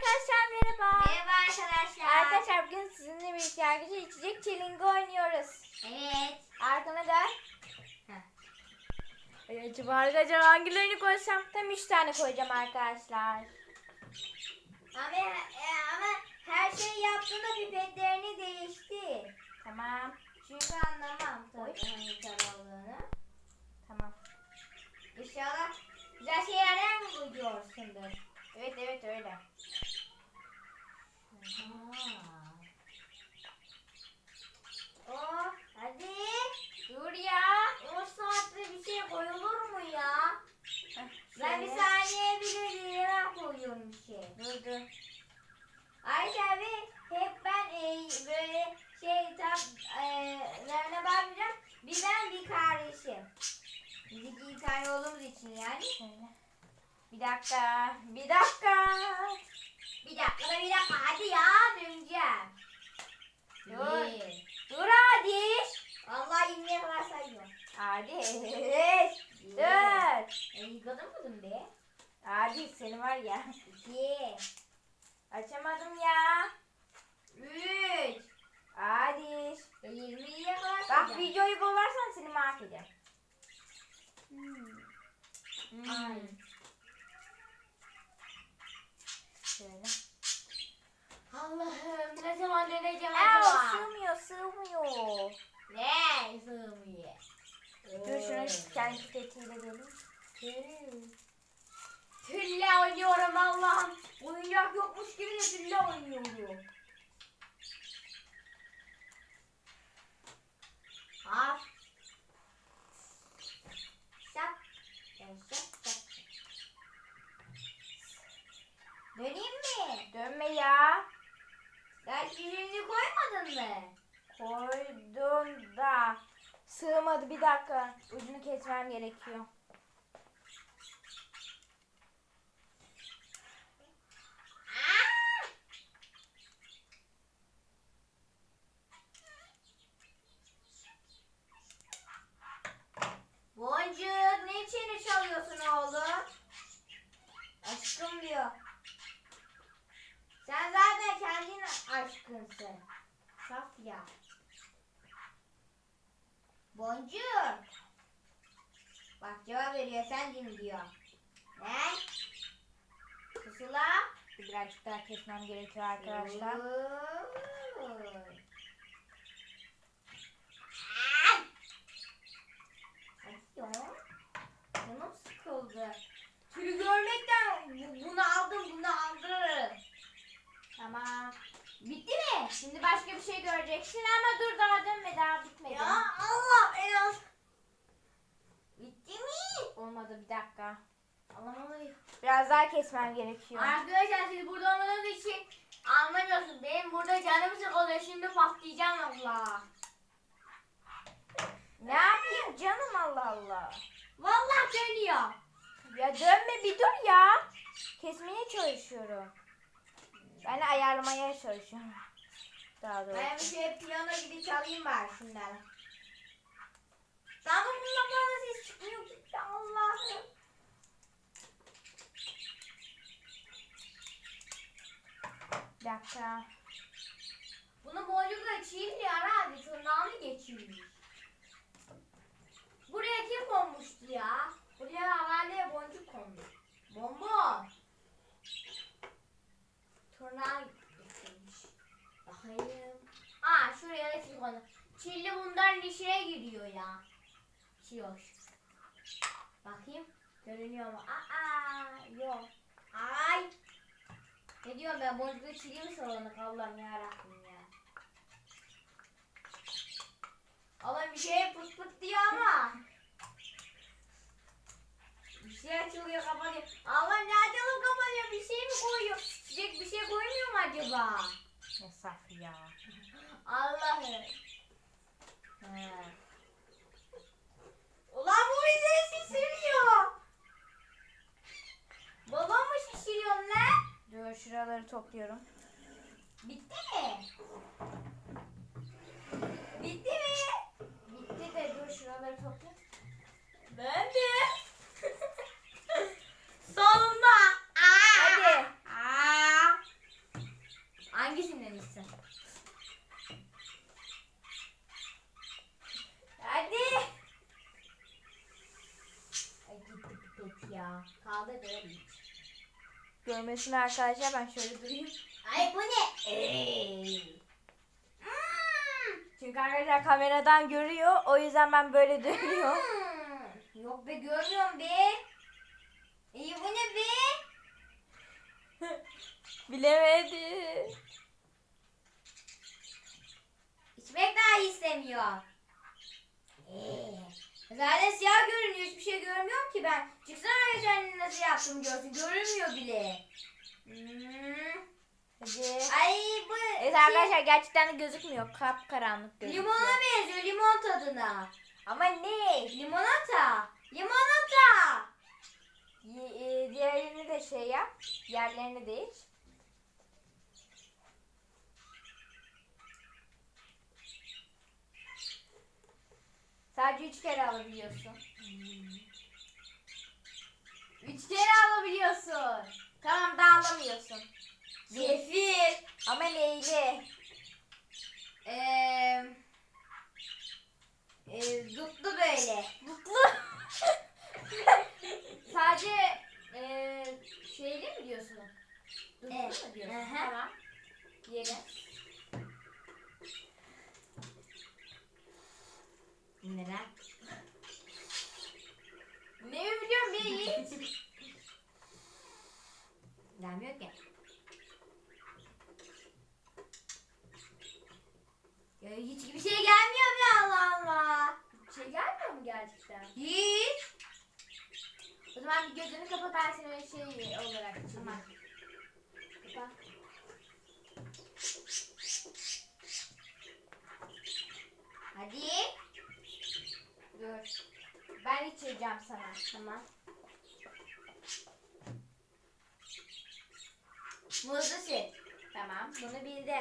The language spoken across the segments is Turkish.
Arkadaşlar merhaba. Merhaba arkadaşlar. Arkadaşlar bugün sizinle birlikte arkadaşlar içecek çelingi oynuyoruz. Evet. Arkana dön. Ay, Acaba arkadaşlar hangilerini koysam? Tam 3 tane koyacağım arkadaşlar. Ama, e, ama her şey yaptığında pipetlerini değişti. Tamam. Çünkü anlamam tabii hangi. Tamam. İnşallah güzel şeylerden mi buluyorsundur? Evet evet öyle. Oh, hadi. Dur ya. O saatte bir şey koyulur mu ya? Ben bir saniye bile hemen koyuyorum bir şey. Dur dur. Ayşe abi hep ben e, böyle şey tab e, bakmayacağım. Bir ben bir kardeşim. Biz iki tane olduğumuz için yani. Şöyle. Bir dakika. Bir dakika. Bir dakika da bir dakika hadi ya döneceğim. Dur. Bir. Dur ilmiye kadar sayıyorum. Hadi. Bir. Dur. E, yıkadın be? Hadi seni var ya. İki. Açamadım ya. Üç. Hadi. E, yirmiye kadar Bak videoyu bozarsan seni mahvedeceğim. Hmm. Ay. Şöyle. Allah'ım ne zaman döneceğim Aa, acaba? sığmıyor sığmıyor. Ne sığmıyor? Dur şunu kendi pipetiyle gelin. Tülle oynuyorum Allah'ım. Oyuncak yokmuş gibi de tülle oynuyorum. Gerekiyor. Din diyor. Ne? Susula. Birazcık daha kesmem gerekiyor arkadaşlar. Canım sıkıldı. Tülü görmekten bu- bunu aldım bunu aldım. Tamam. Bitti mi? Şimdi başka bir şey göreceksin ama dur daha dönme daha bitmedi. Ya Allah en az. Bitti mi? Olmadı bir dakika. Allah'ım. Biraz daha kesmem gerekiyor. Arkadaşlar siz burada olmadığınız için anlamıyorsunuz. Benim burada canım sıkılıyor. Şimdi patlayacağım Allah. Ne yapayım canım Allah Allah. Vallahi dönüyor. Ya dönme bir dur ya. Kesmeye çalışıyorum. Ben ayarlamaya çalışıyorum. Daha doğrusu. Ben bir şey piyano gibi çalayım bari şundan. Ama bundan bana ses çıkmıyor gitti Allah'ım. Bir dakika. Bunu boncukla çiğniyor abi. Tırnağını geçirmiş. Buraya kim konmuştu ya? Buraya havale boncuk konmuş. Bomba. Tırnağı geçirmiş. Bakayım. Aa şuraya da çiğ kondu. Çilli bunların işine giriyor ya. Çiğ Bakayım. Görünüyor mu? Aa yok. Ay. Ne diyorum ben boncuklu çiğ mi sorulmak Allah'ım yarabbim ya. Allah bir şey pıt pıt diyor ama. Bir şey açılıyor kapanıyor. Allah ne açılıp kapanıyor bir şey mi koyuyor? Çiçek bir şey koymuyor mu acaba? Ne saf ya. Allah'ım. He. Ulan bu bizi şişiriyor. Babam mı şişiriyor lan? Dur şuraları topluyorum. Bitti mi? Bitti mi? Bitti de dur şuraları topla. Ben de. Sonunda. Aa! Hadi. Aa! Da görebilir. Görmesin arkadaşlar ben şöyle durayım. Ay bu ne? Ey. Hmm. Çünkü arkadaşlar kameradan görüyor. O yüzden ben böyle dönüyorum. Hmm. Yok be görmüyorum be. İyi bu ne be? Bilemedi. İçmek daha istemiyor. Ee, zaten siyah görünüyor. Hiçbir şey görmüyorum ki ben. Çıksana arkadaşlar nasıl yaptım görsün. Görünmüyor bile. Hmm. Hadi. Ay bu Evet arkadaşlar gerçekten de gözükmüyor. Kap karanlık gözüküyor. limona benziyor. Limon tadına. Ama ne? Limonata. Limonata. Y- e, diğerlerini de şey yap. Yerlerini değiş. Sadece üç kere alabiliyorsun. Üç kere alabiliyorsun. Tamam daha alamıyorsun. Zefir. Ama neyle? Eee e, dutlu böyle. Mutlu. Sadece eee şeyli mi diyorsun? Dutlu Evet. mu diyorsun? Aha. Tamam. Neren? ne biliyorum bir yiğit. Gelmiyor ki. Ya hiç bir şey gelmiyor be Allah Allah. Bir şey gelmiyor mu gerçekten? Hiç. O zaman gözünü kapat ben seni öyle şey olarak Tamam. Kapat. Hadi. Dur. Ben içireceğim sana. Tamam. Muzlu süt. Tamam. Bunu bildi.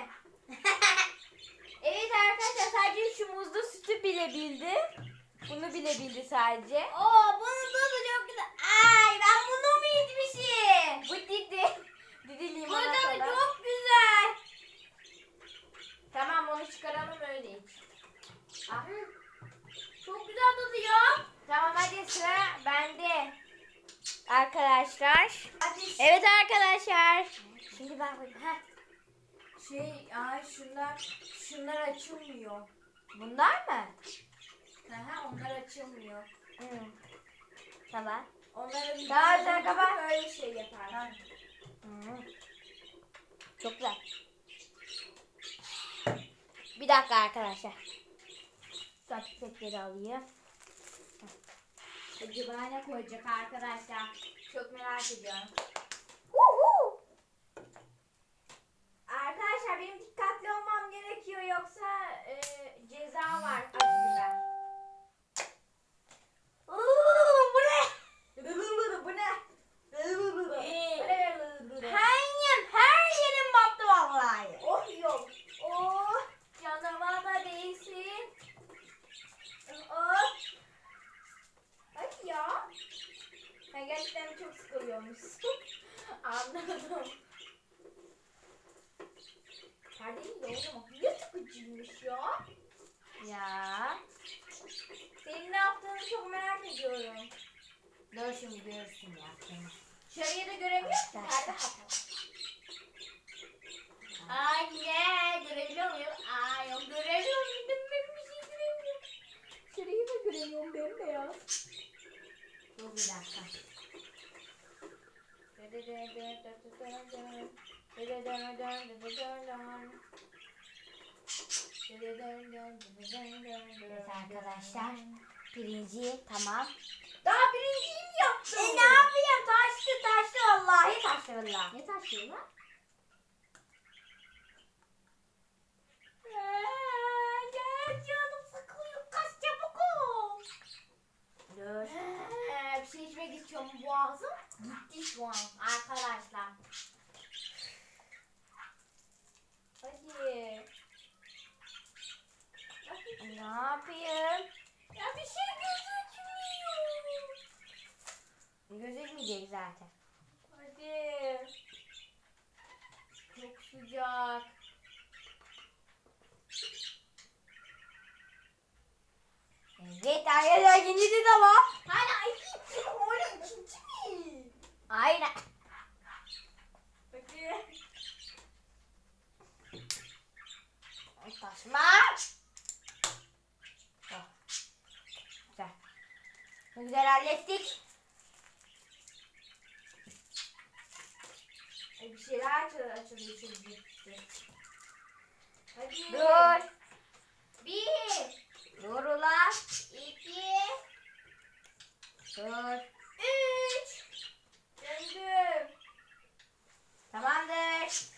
evet arkadaşlar sadece şu muzlu sütü bile bildi. Bunu bile bildi sadece. Oo bunun tadı çok güzel. Ay ben bunu mu içmişim? Bu Didi. Didi Bunun limonata. tadı çok güzel. Tamam onu çıkaralım öyle iç. Ah. Çok güzel tadı ya. Tamam hadi sıra bende. Arkadaşlar. Hadi. Evet arkadaşlar. Şimdi ben Heh. Şey, ay şunlar, şunlar açılmıyor. Bunlar mı? Aha, onlar açılmıyor. Hmm. Tamam. Onları Tamam, sen kapat. Böyle şey yapar. Hmm. Çok güzel. Bir dakika arkadaşlar. Saç çiçekleri alayım. Acaba ne koyacak arkadaşlar? Çok merak ediyorum. Uhu. Arkadaşlar benim dikkatli olmam gerekiyor yoksa e, ceza var acı biber. Uuu, bu ne? Bu ne? Her yerim, her yerim battı vallahi. Oh yok. Oh canıma da değsin. Oh. Hadi ya. Ben gerçekten çok sıkılıyormuşsun. Anladım. Kardeşim de oğlum ne sıkıcıymış ya. Ya. Senin ne yaptığını çok merak ediyorum. Dur şimdi görürsün yaptığını. Dışarıya da göremiyor musun? Perde kapalı. Anne görebiliyor muyum? Aa yok göremiyorum. Ben, bir şey göremiyorum. Dışarıyı da göremiyorum bembeyaz. Dur bir dakika. Evet arkadaşlar. Pirinci tamam. Daha birinciyi mi yaptın? E ne yapayım? Taştı taştı vallahi taştı vallahi. Ne taşıyor lan? Gel canım sıkılıyor. Kaç çabuk ol. Dur. İçmek istiyorum boğazım. Gitti şu an arkadaşlar. Hadi. Ne yapayım? Ya bir şey gözükmüyor. Gözükmeyecek zaten. Hadi. Çok sıcak. Evet arkadaşlar ikinci de var. Hala iki. Oğlum ikinci mi? güzel hallettik. Bir şeyler açılıyor açılıyor çizgi. Hadi. Dur. Bir, Dur ulan. iki, Dur. üç. Döndüm. Tamamdır.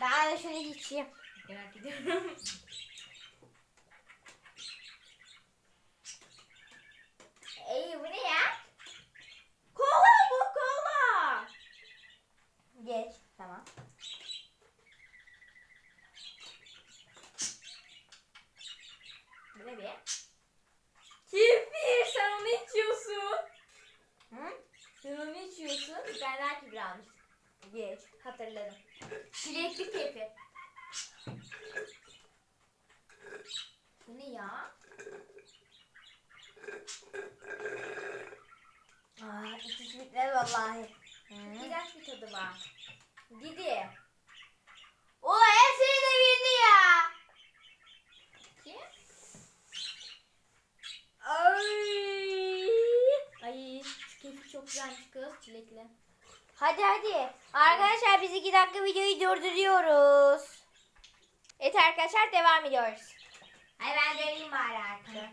Ben de şunu geçeyim. Merak ediyorum. Ey bu ne ya? Kola bu kola. Geç. Tamam. Bu ne be? Kefir sen onu içiyorsun. Hı? Sen onu içiyorsun. Bir tane daha kibir almıştık. Geç. Hatırladım. Çilekli kefir. Bu ne ya? Aa, ikisi bitmedi vallahi. Hı. İğrenç bir tadı var. Didi. Ulan hepsini de bildi ya. Kim? Ay. Ay şu kefir çok güzelmiş kız çilekli. Hadi hadi. Arkadaşlar biz iki dakika videoyu durduruyoruz. Evet arkadaşlar devam ediyoruz. Ay ben döneyim bari arkaya.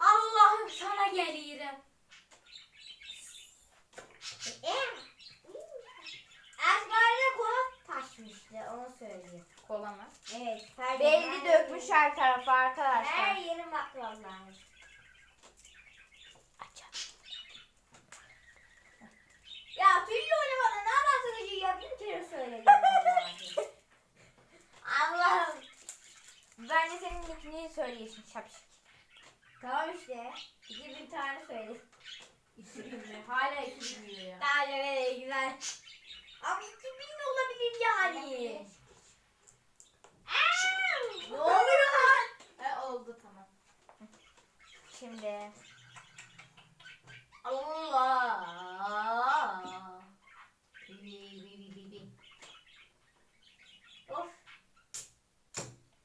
Allah'ım sana gelirim. Esma'yla kola taşmıştı onu söyleyeyim. Kola mı? Evet. her Belli dökmüş her tarafa Her arkadaşlar. yerim bak Ya Tülyo bana ne anlattığı ya bin kere söyledim. Allah'ım. Ben de senin nickini söyleyeyim şapşik. Tamam işte. 2000 tane söyledim. Hala iki biliyor ya. Daha ne güzel. Ama 2000 de olabilir yani. ne oluyor lan? E, oldu tamam. Şimdi Allah. Bi, bi, bi, bi, bi. Of.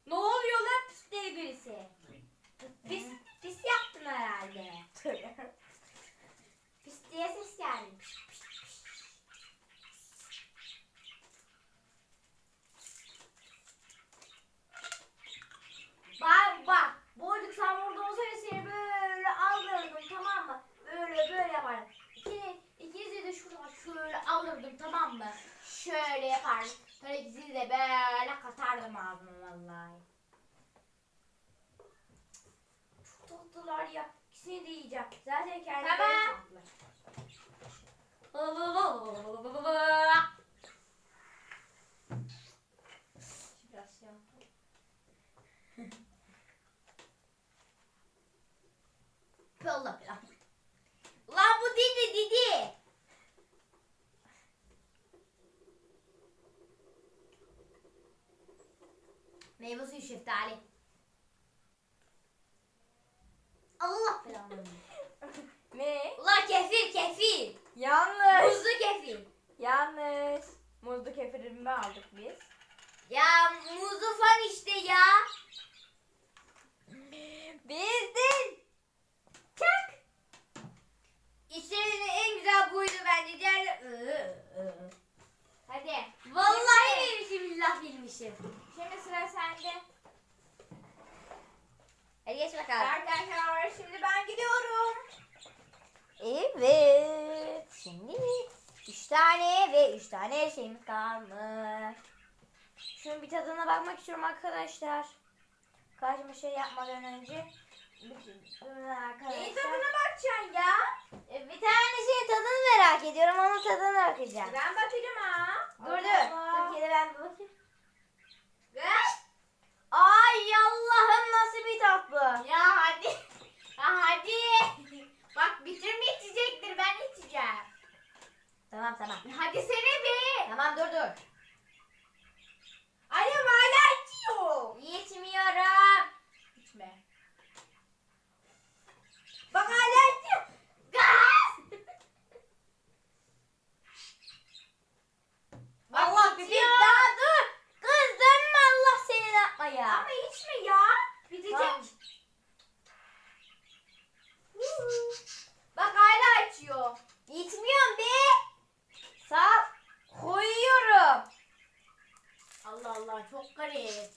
Ne oluyor lan pis deli birisi? Pis, pis yaptın herhalde. Pis diye ses geldi. Piş, piş, piş. Bak bak. Boyduk sen burada olsaydı seni böyle aldırırdım tamam mı? Böyle böyle yapardım. İkini, ikinizi de şöyle alırdım tamam mı? Şöyle yapardım. Sonra ikisini de böyle katardım ağzıma vallahi. Çok tatlılar ya. İkisini de yiyeceğim. Zaten kendileri Tamam. tatlı. Biraz yapalım. Allah Allah. Lan bu Didi Didi. Meyve suyu şeftali. Allah belanı. ne? Ulan kefir kefir. Yanlış. Buzlu kefir. Yanlış. Muzlu kefirimi aldık biz. Ya muzlu fan işte ya. Bildin. Çak. İçlerinin en güzel buydu bence. Diğer... Hadi. Vallahi bilmişim billah bilmişim. Şimdi sıra sende. Hadi geç bakalım. Arkadaşlar şimdi ben gidiyorum. Evet. Şimdi üç tane ve üç tane şeyimiz kalmış. Şunun bir tadına bakmak istiyorum arkadaşlar. Karşıma şey yapmadan önce. Arkadaşlar. Neyin tadına bakacaksın ya? E, Bir tane şeyin tadını merak ediyorum. Onun tadına bakacağım. Ben bakacağım ha. Dur dur. Türkiye'de ben bir bakayım. Ay Allah'ım nasıl bir tat bu? Ya hadi. Ya hadi. Bak bitirme içecektir ben içeceğim. Tamam tamam. Hadi sene bir. Tamam dur dur. Ama hala içiyor. İçmiyorum. İçme. Bak hala içiyor. Gaz. Allah içiyor. bir daha dur. Kız dönme Allah seni yapma ya. Ama içme ya. çok garip.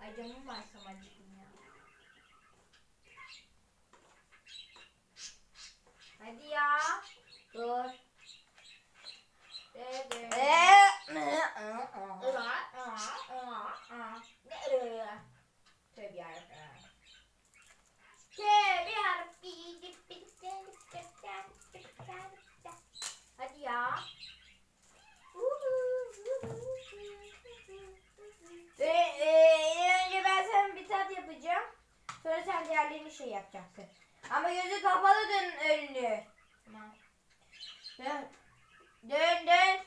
Ay canım var samacıkım ya. Hadi ya. Dur. De, de. Tövbe yarabbim. Tövbe yarabbim. Hadi ya. Ve e, önce ben sana bir tat yapacağım. Sonra sen diğerlerini şey yapacaksın. Ama gözü kapalı dön önünü. Tamam. Dön. Dön dön.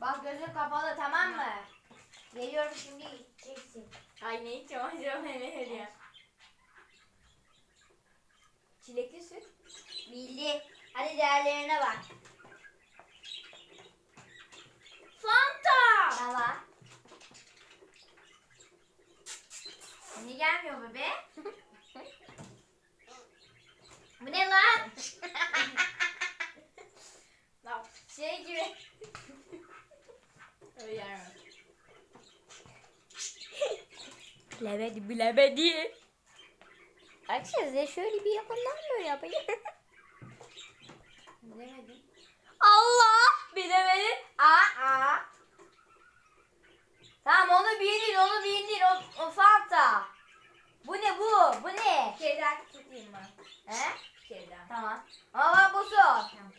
Bak gözün kapalı tamam mı? Geliyorum şimdi içeceksin. Ay ne içeceğim acaba ne ya? Çilekli süt. Bildi. Hadi diğerlerine bak. Fanta. Tamam. Niye gelmiyor bebe? Bu ne lan? Bak şey gibi. Öyle yermem. Bilemedi bilemedi. Arkadaşlar size şöyle bir yakından böyle yapayım. Bilemedim. Allah bilemedi. Aa, aa. Tamam onu bildin onu bildin o, o Fanta. Bu ne bu? Bu ne? Daha tutayım ben. He? Daha. Tamam. Ama bu su. Tamam.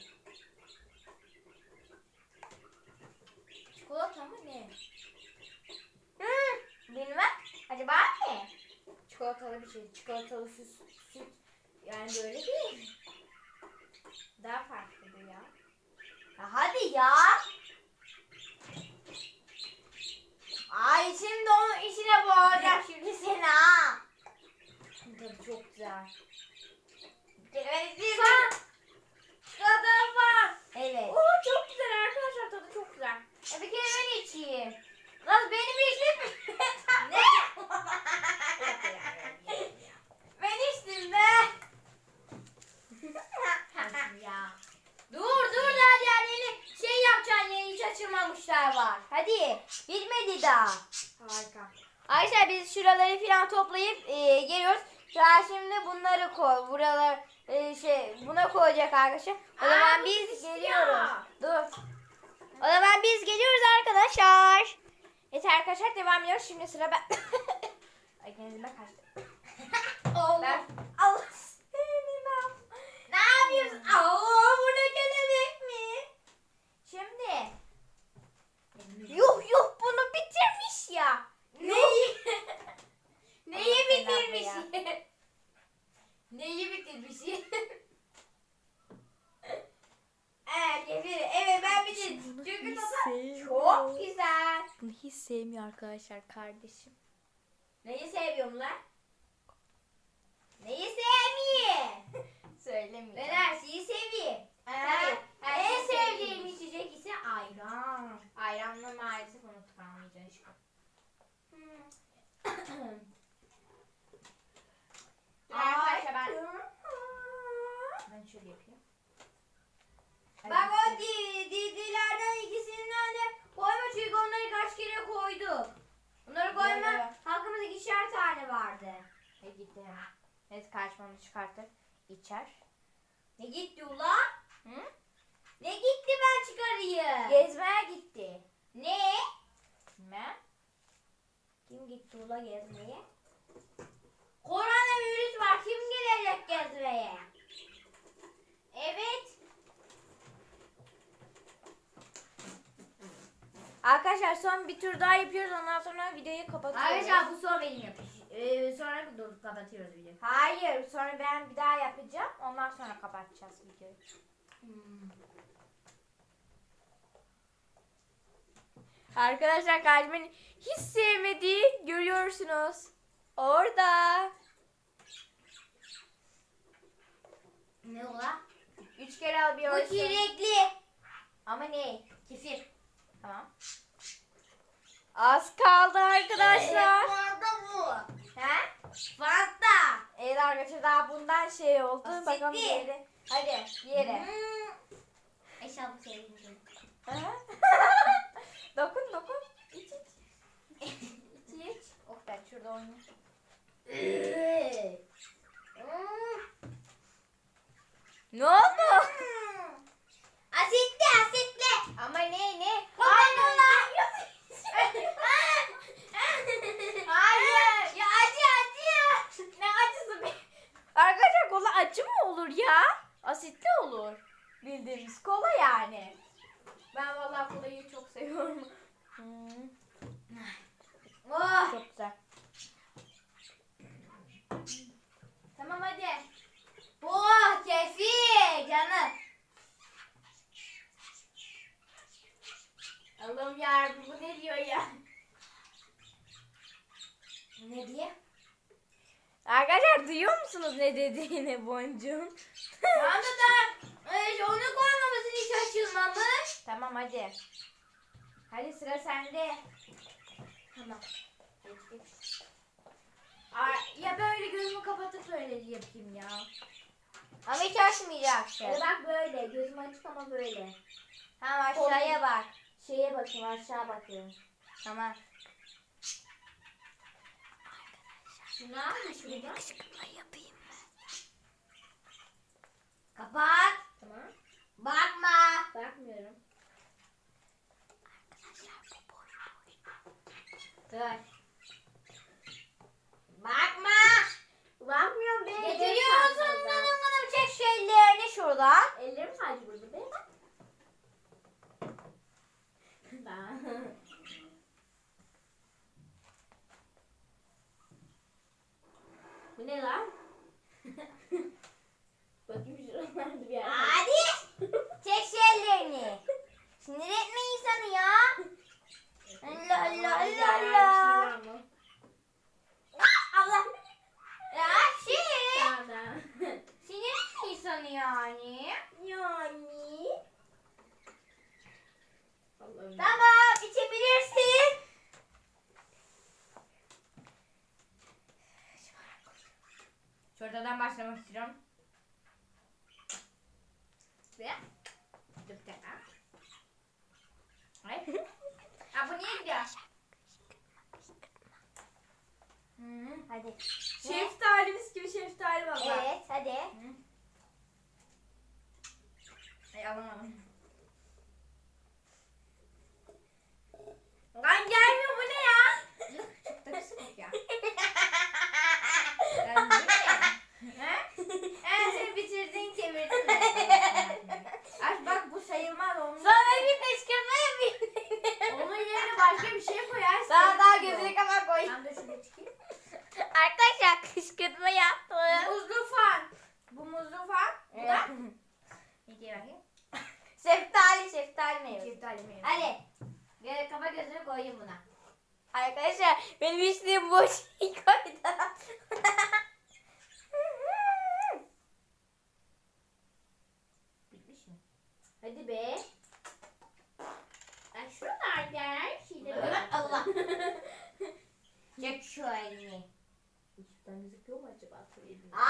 Çikolata mı ne? Hmm, bilmem. Acaba ne? Çikolatalı bir şey. Çikolatalı süt. süt. Yani böyle değil. Daha farklı bu ya. Ya hadi ya. Ay şimdi onun işine boğacağım şimdi seni ha. Tadı çok güzel. Kelimesi Fan. Çikolatalı fan. Evet. Oo çok güzel arkadaşlar tadı çok güzel. E bir kere ben içeyim. Lan benim içtim. Ne? ben içtim be. ya. dur dur daha diğerlerini şey yapacaksın ya hiç açılmamışlar var. Hadi bitmedi daha. Harika. Arkadaşlar biz şuraları falan toplayıp e, geliyoruz. Daha şimdi bunları koy. Buralar e, şey koyacak arkadaşlar. O Aa, zaman biz pişiyor. geliyoruz. Dur. O zaman biz geliyoruz arkadaşlar. Evet arkadaşlar devam ediyoruz. Şimdi sıra ben. Ay genzime kaçtı. Ben Allah seni ben. Ne yapıyorsun? Aa, bu ne kelebek mi? Şimdi. Yuh yuh bunu bitirmiş ya. Neyi? Neyi Allah bitirmiş? belanı Neyi bitirmiş? Evet, evet, evet ben bitirdim. Çünkü tadı çok güzel. Bunu hiç sevmiyor arkadaşlar kardeşim. Neyi seviyorum lan? Neyi sevmiyor? Söylemiyorum. Ben her şeyi seviyorum. Tabii, her en şeyi sevdiğim seviyorum. içecek ise ayran. Ayranla maalesef unuttuk almayacağız işte. Arkadaşlar ben, ben şöyle yapayım. Bak o di, didilerden de koyma çünkü onları kaç kere koyduk. Bunları koyma Evet. hakkımızda ikişer tane vardı. E gitti hemen. Neyse karşımamı çıkartır. içer. Ne gitti ula? Hı? Ne gitti ben çıkarayım? Gezmeye gitti. ne? Bilmem. Kim gitti ula gezmeye? Koronavirüs var kim gelecek gezmeye? Evet. Arkadaşlar son bir tur daha yapıyoruz ondan sonra videoyu kapatıyoruz. Arkadaşlar bu son benim yapış. Ee, sonra dur kapatıyoruz videoyu. Hayır sonra ben bir daha yapacağım ondan sonra kapatacağız videoyu. Hmm. Arkadaşlar kalbimin hiç sevmediği görüyorsunuz. Orada. Ne ula? Üç kere al bir Bu çilekli. Ama ne? Kefir. Tamam. Az kaldı arkadaşlar. Fanta bu. He? Fanta. Evet arkadaşlar daha bundan şey oldu. Asitli. Bakalım diğeri. Hadi diğeri. Hmm. çabuk sevdim. dokun dokun. İç iç. İç iç. Oktay şurada oyna. Ne oldu? Asitli asitli. Ama ne ne? Kola Hayır. Ya acı acı. Ne acısı be? Arkadaşlar kola acı mı olur ya? Asitli olur. Bildiğimiz kola yani. Ben vallahi kolayı çok seviyorum. Hmm, Oh. çok güzel. Tamam hadi. Oh kefi canım. Allah'ım yarabbim bu ne diyor ya? Ne diye? Arkadaşlar duyuyor musunuz ne dediğini boncuğun? Tamam da da e, onu koymaması hiç açılmamış. tamam hadi. Hadi sıra sende. Tamam. Aa, ya böyle gözümü kapatıp böyle yapayım ya. Ama hiç açmayacaksın. Ya bak böyle gözüm açık ama böyle. Tamam aşağıya bak. Şeye bakayım aşağı bakıyorum. Tamam. Şunu almış mıydı? Kışkırtma yapayım Kapat. Tamam. Bakma. Bakmıyorum. Dur. Bakma. Bakmıyorum be. Getiriyorsun bana bana çek şu ellerini şuradan. Ellerim sadece burada be. Tamam. Bu ne lan? Bakayım şuralarda bir yer. var. Hadi. Çek şu ellerini. Sinir etme insanı ya. Allah Allah Allah Allah. Şurada mı? Allah. Ya şey. Tamam. Sinir etme insanı yani. Yani. Allah'ım. Tamam içebilirsin. Şuradan başlamak istiyorum. Ve dur bir dakika. Ay. Aa, bu niye gidiyor? Hı, hadi. Şeftalimiz gibi şeftali var. Evet hadi. Ay alamadım. Lan gelmiyor bu ne ya? Çok da kısık ya. Ben değil mi? He? Seni bitirdin çevirdin. Ay bak bu sayılmaz onun. Sonra bir kışkırtma yapayım. Onun yerine başka bir şey koyarsın. Daha daha gözünü kapat koy. Ben de şunu çıkayım. Arkadaşlar kışkırtma yaptım. Muzlu fan. Bu muzlu fan. Bu da bakayım. Şeftali, şeftali meyvesi. şeftali meyvesi. Hadi. Gel kafa gözünü koyayım buna. Arkadaşlar benim içtiğim bu şeyi koydum. Bitmiş mi? Hadi be. Mm-hmm.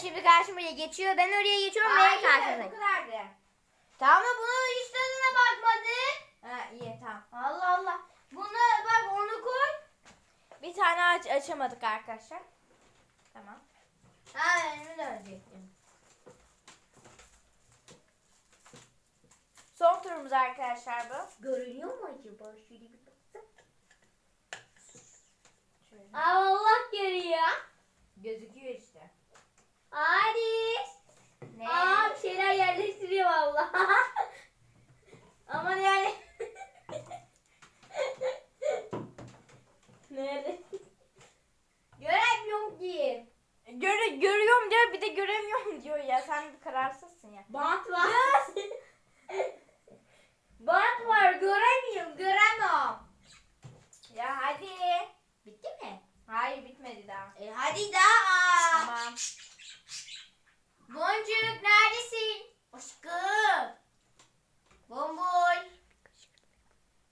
Şimdi karşıma geçiyor. Ben oraya geçiyorum Hayır, karşınızdayım. bu kadardı. Tamam da bunun hiç tadına bakmadın. Ha iyi tamam. Allah Allah. Bunu bak onu koy. Bir tane aç açamadık arkadaşlar. Tamam. Ha önümü dönecektim. Son turumuz arkadaşlar bu. Görünüyor mu acaba? Şöyle bir baksana. gözünü. Allah görüyor. Gözüküyor işte. Aris. Ne? Aa bir şeyler yerleştiriyor valla. Aman yani. Nerede? Göremiyorum ki. Göre, görüyorum diyor bir de göremiyorum diyor ya. Sen bir kararsızsın ya. Bant var. Bant var göremiyorum göremem. Ya hadi. Bitti mi? Hayır bitmedi daha. E hadi daha. Tamam. Boncuk neredesin? Aşkım. Bomboy.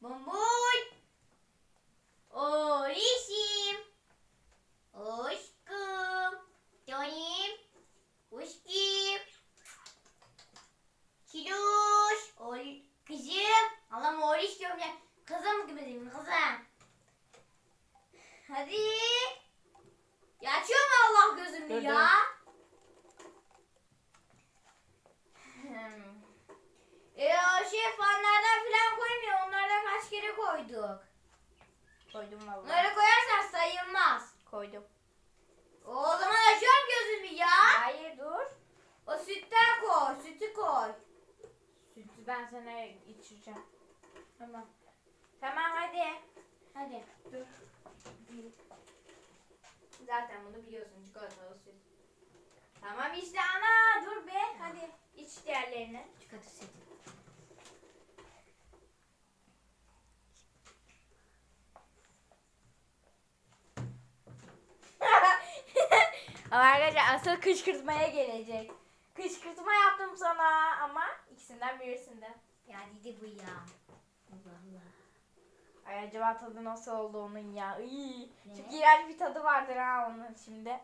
Bomboy. Orişim. Aşkım. Canım. Aşkım. Kiloş. Ol kızım. Allah'ım oriş diyorum ya. Kızım gibi diyeyim kızım. Hadi. Ya açıyor mu Allah gözünü Gördüm. ya? Hmm. E o şey fanlardan falan koymuyor. Onlardan kaç kere koyduk. Koydum vallahi. Onları koyarsan sayılmaz. Koydum. O zaman açıyorum gözümü ya. Hayır dur. O sütten koy. Sütü koy. Sütü ben sana içireceğim. Tamam. Tamam hadi. Hadi. Dur. Zaten bunu biliyorsun çikolatalı süt. Tamam işte ana dur be hadi iç diğerlerini. Çikolata sütü. Ama arkadaşlar asıl kışkırtmaya gelecek. Kışkırtma yaptım sana ama ikisinden birisinde. Ya dedi bu ya. Allah Allah. Ay acaba tadı nasıl oldu onun ya? Iy, çok iğrenç bir tadı vardır ha onun şimdi.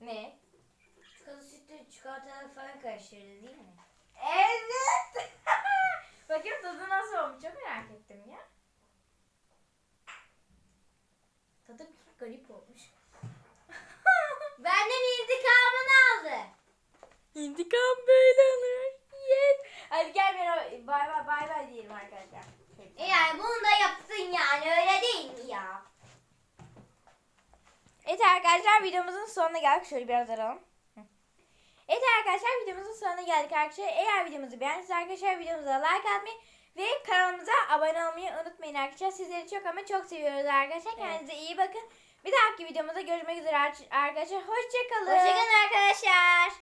Ne? Çikolata sütü çikolatalı falan karıştırdı değil mi? Evet. Bakayım tadı nasıl olmuş çok merak ettim ya. Tadı bir garip olmuş. Benden intikamını aldı. İntikam böyle alır. Yes. Hadi gel ben bay bay bay bay diyelim arkadaşlar. E yani bunu da yaptın yani öyle değil mi ya? Evet arkadaşlar videomuzun sonuna geldik. Şöyle biraz aralım. Evet arkadaşlar videomuzun sonuna geldik arkadaşlar. Eğer videomuzu beğendiyseniz arkadaşlar videomuza like atmayı ve kanalımıza abone olmayı unutmayın arkadaşlar. Sizleri çok ama çok seviyoruz arkadaşlar. Kendinize iyi bakın. Bir dahaki videomuzda görüşmek üzere arkadaşlar. Hoşçakalın. Hoşçakalın arkadaşlar.